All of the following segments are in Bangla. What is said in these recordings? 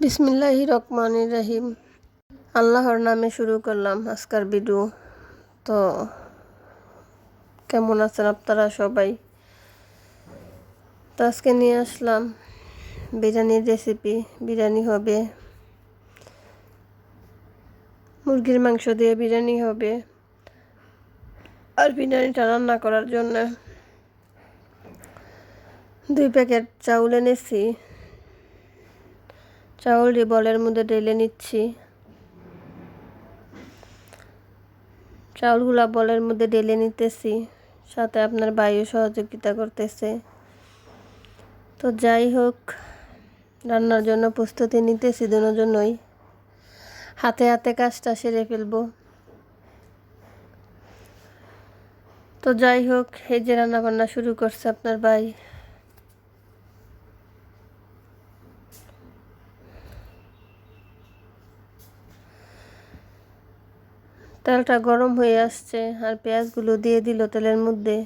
বিসমিল্লাহ রহমান রাহিম। আল্লাহর নামে শুরু করলাম আজকার ভিডিও তো, কেমন আছেন আপনারা সবাই? তো আজকে নিয়ে আসলাম বিরিয়ানির রেসিপি বিরিয়ানি হবে, মুরগির মাংস দিয়ে বিরিয়ানি হবে, আর বিরিয়ানিটা রান্না করার জন্য দুই প্যাকেট চাউল এনেছি। চাউলটি বলের মধ্যে ঢেলে নিচ্ছি। চাউলগুলা বলের মধ্যে ঢেলে নিতেছি, সাথে আপনার বায়ু সহযোগিতা করতেছে। তো যাই হোক, রান্নার জন্য প্রস্তুতি নিতেছি দুজনই হাতে হাতে কাজটা সেরে ফেলব। তো যাই হোক, এই যে রান্না বান্না শুরু করছে আপনার ভাই। তেলটা গরম হয়ে আসছে আর পেঁয়াজগুলো দিয়ে দিল তেলের মধ্যে।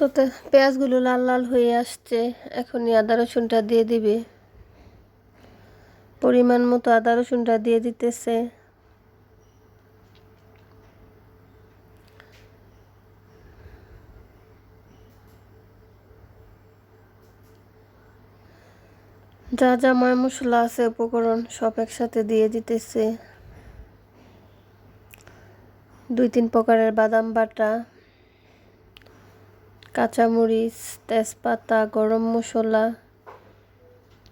তো পেঁয়াজগুলো লাল লাল হয়ে আসছে, এখনই আদা রসুনটা দিয়ে দিবে। পরিমাণ মতো আদা রসুনটা দিয়ে দিতেছে। যা যা ময় মশলা আছে, উপকরণ সব একসাথে দিয়ে দিতেছে। দুই তিন প্রকারের বাদাম বাটা। কাঁচামরিচ, তেজপাতা, গরম মশলা,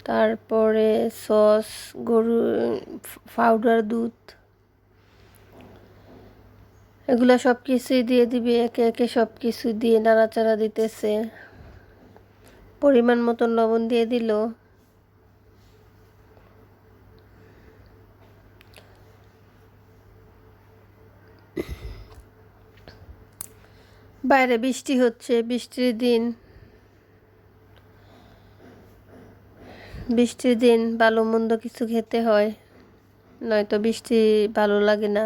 তারপরে সস, গরু, পাউডার, দুধ। এগুলো সব কিছুই দিয়ে দিবি, একে একে সব কিছু দিয়ে নাড়াচাড়া দিতেছে। পরিমাণ মতো লবণ দিয়ে দিল। বাইরে বৃষ্টি হচ্ছে, বৃষ্টির দিন। বৃষ্টির দিন ভালো মন্দ কিছু খেতে হয়, নয়তো বৃষ্টি ভালো লাগে না।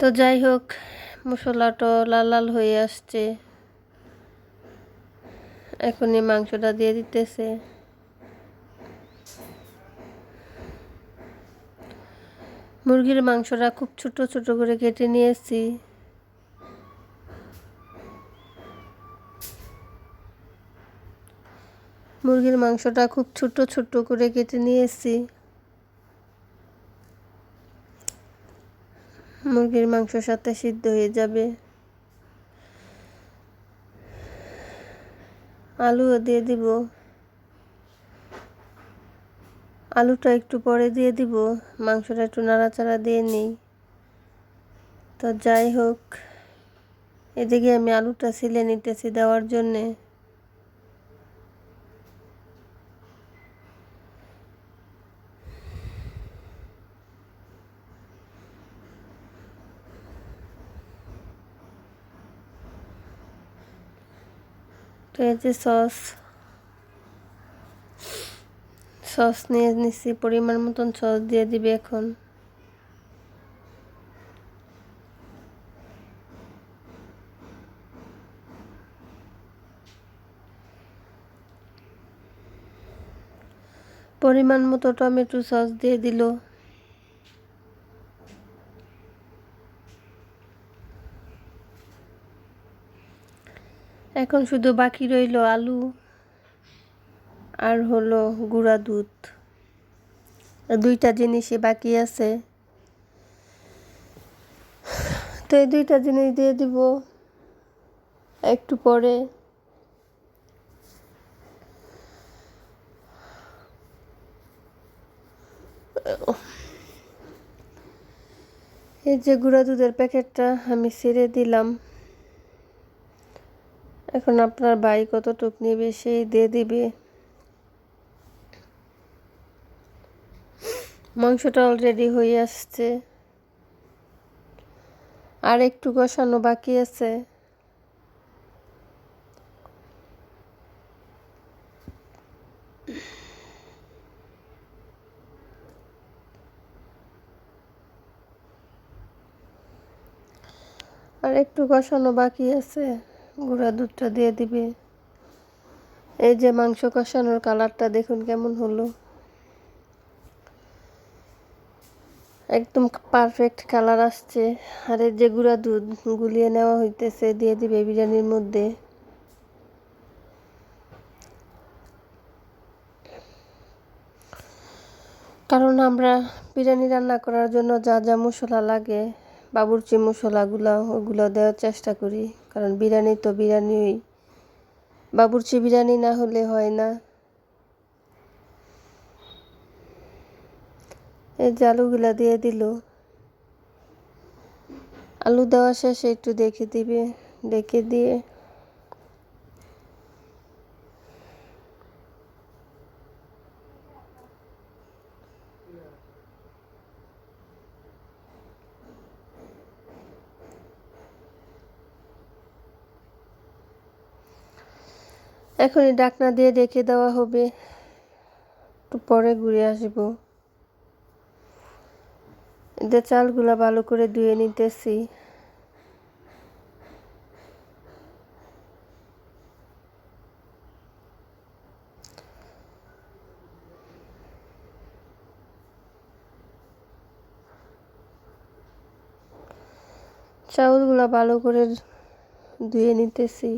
তো যাই হোক, মশলাটা লাল লাল হয়ে আসছে। এখনই মাংসটা দিয়ে দিতেছে। মুরগির মাংসটা খুব ছোট ছোট করে কেটে নিয়ে নিয়েছি। মুরগির মাংসটা খুব ছোট ছোট করে কেটে নিয়ে নিয়েছি। মুরগির মাংসর সাথে সিদ্ধ হয়ে যাবে। আলুও দিয়ে দিব। আলুটা একটু পরে দিয়ে দিব, মাংসটা একটু নাড়াচাড়া দিয়ে নিই। তো যাই হোক, এদিকে আমি আলুটা ছিলে নিতেছি দেওয়ার জন্যে। তো এই যে সস সস নিয়ে নিচ্ছি পরিমাণ মতন সস দিয়ে দিবে এখন। পরিমাণ মতো টমেটো সস দিয়ে দিল। এখন শুধু বাকি রইল আলু। আর হলো গুঁড়া দুধ। দুইটা জিনিসই বাকি আছে। তো এই দুইটা জিনিস দিয়ে দিব একটু পরে। এই যে গুঁড়া দুধের প্যাকেটটা আমি ছেড়ে দিলাম। এখন আপনার ভাই কতটুক নেবে সেই দিয়ে দিবে। মাংসটা অলরেডি হয়ে আসছে। আর একটু কষানো বাকি আছে। আর একটু কষানো বাকি আছে। গুঁড়া দুধটা দিয়ে দিবে। এই যে মাংস কষানোর কালারটা দেখুন কেমন হলো। একদম পারফেক্ট কালার আসছে। আর এই যে গুঁড়া দুধ গুলিয়ে নেওয়া হইতেছে, দিয়ে দিবে বিরিয়ানির মধ্যে। কারণ আমরা বিরিয়ানি রান্না করার জন্য যা যা মশলা লাগে, বাবুরচি মশলাগুলো, ওগুলো দেওয়ার চেষ্টা করি। কারণ বিরিয়ানি তো বিরিয়ানিই। বাবুরচি বিরিয়ানি না হলে হয় না। এই যে আলুগুলা দিয়ে দিল। আলু দেওয়া শেষে একটু দেখে দিবে দেখে দিয়ে। এখনই ডাকনা দিয়ে রেখে দেওয়া হবে। একটু পরে ঘুরে আসব। এদের চালগুলা ভালো করে ধুয়ে নিতেছি। চাউলগুলা ভালো করে ধুয়ে নিতেছি।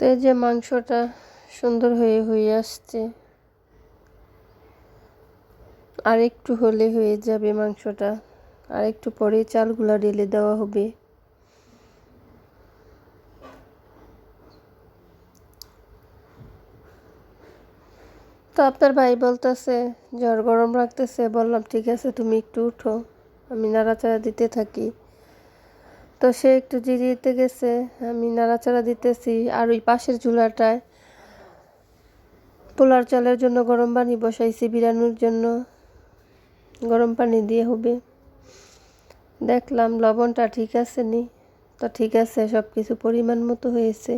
তো এই যে মাংসটা সুন্দর হয়ে হয়ে আসছে। আর একটু হলে হয়ে যাবে মাংসটা। আর একটু পরে চালগুলা ঢেলে দেওয়া হবে। তো আপনার ভাই বলতেছে, জ্বর গরম রাখতেছে বললাম, ঠিক আছে, তুমি একটু উঠো। আমি নাড়াচাড়া দিতে থাকি। তো সে একটু জিরিয়েতে গেছে, আমি নাড়াচাড়া দিতেছি। আর ওই পাশের চুলাটায় পোলার চালের জন্য গরম পানি বসাইছি, বিরানোর জন্য গরম পানি দিয়ে হবে। দেখলাম লবণটা ঠিক আছে নি, তো ঠিক আছে সব কিছু পরিমাণ মতো হয়েছে।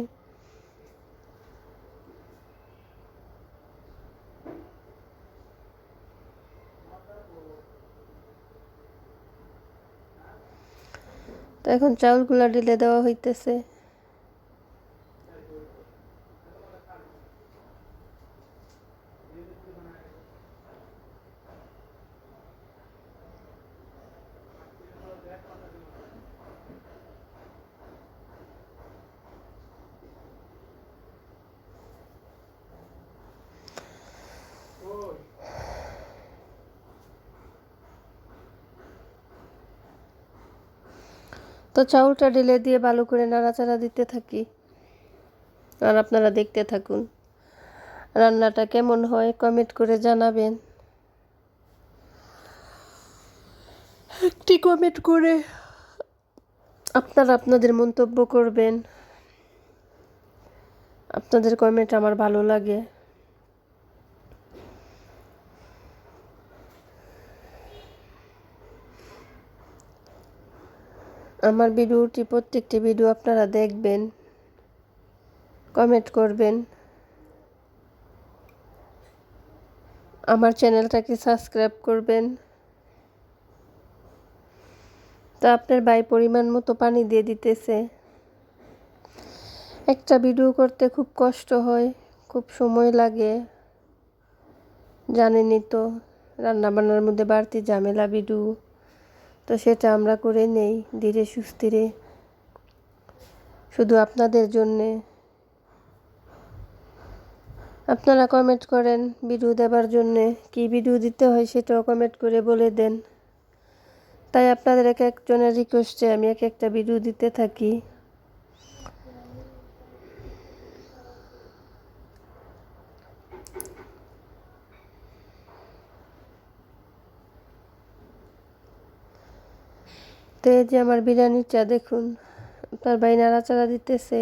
এখন চাউলগুলা ঢেলে দেওয়া হইতেছে। তো চাউলটা ঢেলে দিয়ে ভালো করে নাড়াচাড়া দিতে থাকি। আর আপনারা দেখতে থাকুন, রান্নাটা কেমন হয় কমেন্ট করে জানাবেন। একটি কমেন্ট করে আপনারা আপনাদের মন্তব্য করবেন। আপনাদের কমেন্ট আমার ভালো লাগে। আমার ভিডিওটি, প্রত্যেকটি ভিডিও আপনারা দেখবেন কমেন্ট করবেন। আমার চ্যানেলটাকে সাবস্ক্রাইব করবেন। তো আপনার ভাই পরিমাণ মতো পানি দিয়ে দিতেছে। একটা ভিডিও করতে খুব কষ্ট হয়, খুব সময় লাগে। জানেনই তো, রান্নাবান্নার মধ্যে বাড়তি ঝামেলা, ভিডিও। তো সেটা আমরা করে নেই, ধীরে সুস্থিরে। শুধু আপনাদের জন্যে। আপনারা কমেন্ট করেন ভিডিও দেবার জন্যে। কি ভিডিও দিতে হয় সেটাও কমেন্ট করে বলে দেন। তাই আপনাদের এক একজনের রিকোয়েস্টে আমি এক একটা ভিডিও দিতে থাকি। তো এই যে আমার বিরিয়ানিটা দেখুন, তার ভাই নাড়াচাড়া দিতেছে।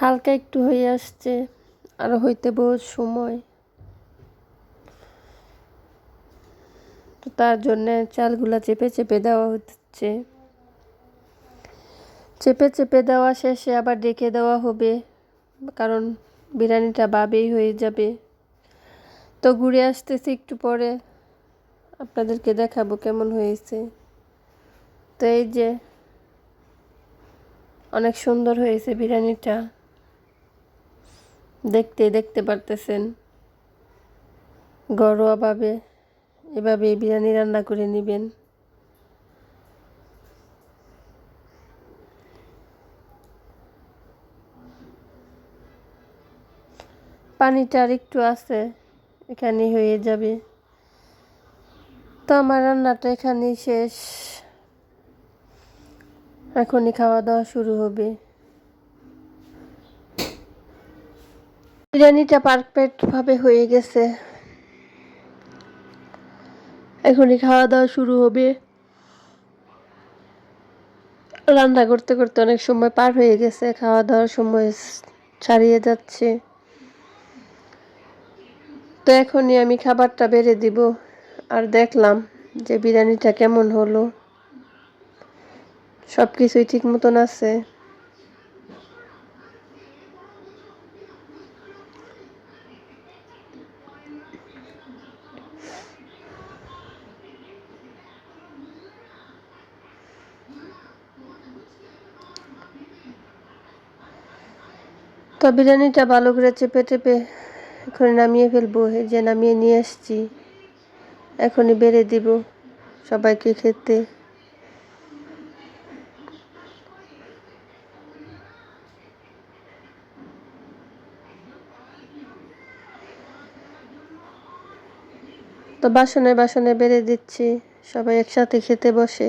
হালকা একটু হয়ে আসছে, আর হইতে বহুত সময়। তো তার জন্যে চালগুলা চেপে চেপে দেওয়া হচ্ছে। চেপে চেপে দেওয়া শেষে আবার ডেকে দেওয়া হবে, কারণ বিরিয়ানিটা বাবেই হয়ে যাবে। তো ঘুরে আসতেছি একটু পরে। আপনাদেরকে দেখাবো কেমন হয়েছে। তো এই যে, অনেক সুন্দর হয়েছে বিরিয়ানিটা। দেখতে দেখতে পারতেছেন। ঘরোয়াভাবে এভাবে বিরিয়ানি রান্না করে নেবেন। পানিটা আর একটু আছে, এখানেই হয়ে যাবে। তো আমার রান্নাটা এখানেই শেষ। এখনই খাওয়া দাওয়া শুরু হবে। বিরিয়ানিটা পারফেক্টভাবে হয়ে গেছে। এখনই খাওয়া দাওয়া শুরু হবে। রান্না করতে করতে অনেক সময় পার হয়ে গেছে, খাওয়া দাওয়ার সময় ছাড়িয়ে যাচ্ছে। তো এখনই আমি খাবারটা বেড়ে দিব। আর দেখলাম যে বিরিয়ানিটা কেমন হলো। সব কিছুই ঠিক মতন আছে। তো বিরিয়ানিটা ভালো করে চেপে চেপে এখন নামিয়ে ফেলব যে নামিয়ে নিয়ে এসছি এখনই বেড়ে দিব সবাইকে খেতে। তো বাসনে বাসনে বেড়ে দিচ্ছি, সবাই একসাথে খেতে বসে।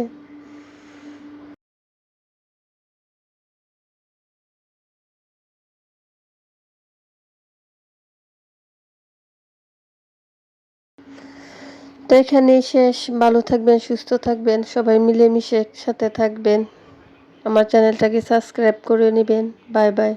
তো এখানেই শেষ। ভালো থাকবেন, সুস্থ থাকবেন, সবাই মিলেমিশে একসাথে থাকবেন। আমার চ্যানেলটাকে সাবস্ক্রাইব করে নেবেন। Bye bye.